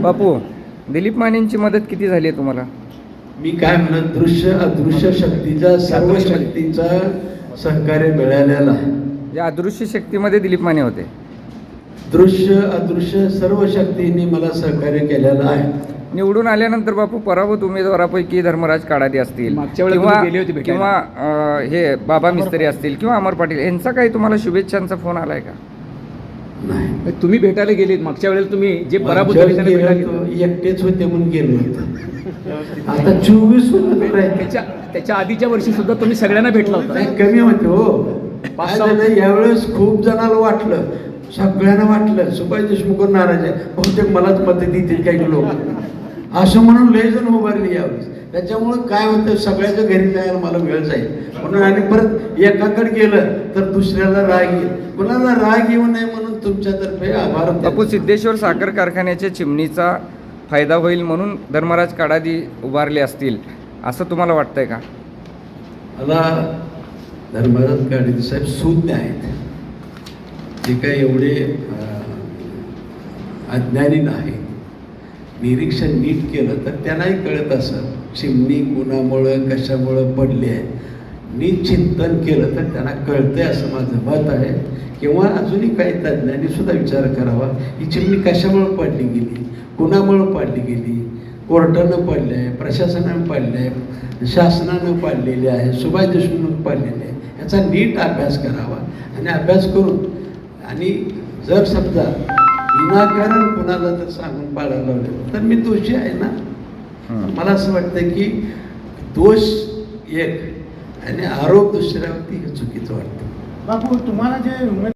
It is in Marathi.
बापू दिलीप मानेंची मदत किती झाली आहे तुम्हाला? मी काय म्हणत दृश्य अदृश्य शक्तीचा सर्व शक्तीचा सहकार्य मिळालेला आहे. या अदृश्य शक्तीमध्ये दिलीप माने होते. दृश्य अदृश्य सर्व शक्तींनी मला सहकार्य केलेलं आहे. निवडून आल्यानंतर बापू पराभूत उमेदवारापैकी धर्मराज काडादी असतील मागच्या वेळेला किंवा तुम्ही गेले होते भेटायला. किंवा अं, हे बाबा मिस्त्री असतील किंवा अमर पाटील यांचा काही तुम्हाला शुभेच्छांचा फोन आलाय का? नाही. तुम्ही भेटायला गेले मागच्या वेळेला तुम्ही जे पराभूत एकटेच होते म्हणून गेलो होतो आता चोवीस त्याच्या त्याच्या आधीच्या वर्षी सुद्धा तुम्ही सगळ्यांना भेटला होता. कमी होते हो. काय झालं यावेळेस खूप जणांना वाटलं सगळ्यांना वाटलं सुभाष देशमुख नाराज आहे. बहुतेक मलाच मत देतील काही लोक. असं म्हणून लय जण उभारली यावेळेस. त्याच्यामुळं काय होतं सगळ्याच्या घरी जायला मला वेळ जाईल. म्हणून आणि परत एकाकडे गेलं तर दुसऱ्याला राग येईल. कुणाला राग येऊ नये म्हणून तुमच्यातर्फे आभार बापू. सिद्धेश्वर साखर कारखान्याच्या चिमणीचा फायदा होईल म्हणून धर्मराज काडादी उभारले असतील असं तुम्हाला वाटतंय का? मला धर्मराज गाडगे साहेब शून्य आहेत. ते काय एवढे अज्ञानी नाही निरीक्षण नीट केलं तर त्यांनाही कळत असं. चिमणी कुणामुळं कशामुळं पडली आहे. नीट चिंतन केलं तर त्यांना कळतंय असं माझं मत आहे. किंवा अजूनही काही तज्ज्ञांनी सुद्धा विचार करावा ही चिमणी कशामुळं पडली गेली? कुणामुळं पाडली गेली? कोर्टानं पडलं आहे प्रशासनानं पाडलं आहे शासनानं पाडलेली आहे सुभाष देशमुख पाडलेली आहे. याचा नीट अभ्यास करावा. आणि अभ्यास करून आणि जर समजा विनाकारण कुणाला जर सांगून पाडायला लावलं. तर मी दोषी आहे ना. मला असं वाटतं की दोष एक आणि आरोप दुसऱ्यावरती हे चुकीचं वाटतं. बापू तुम्हाला जे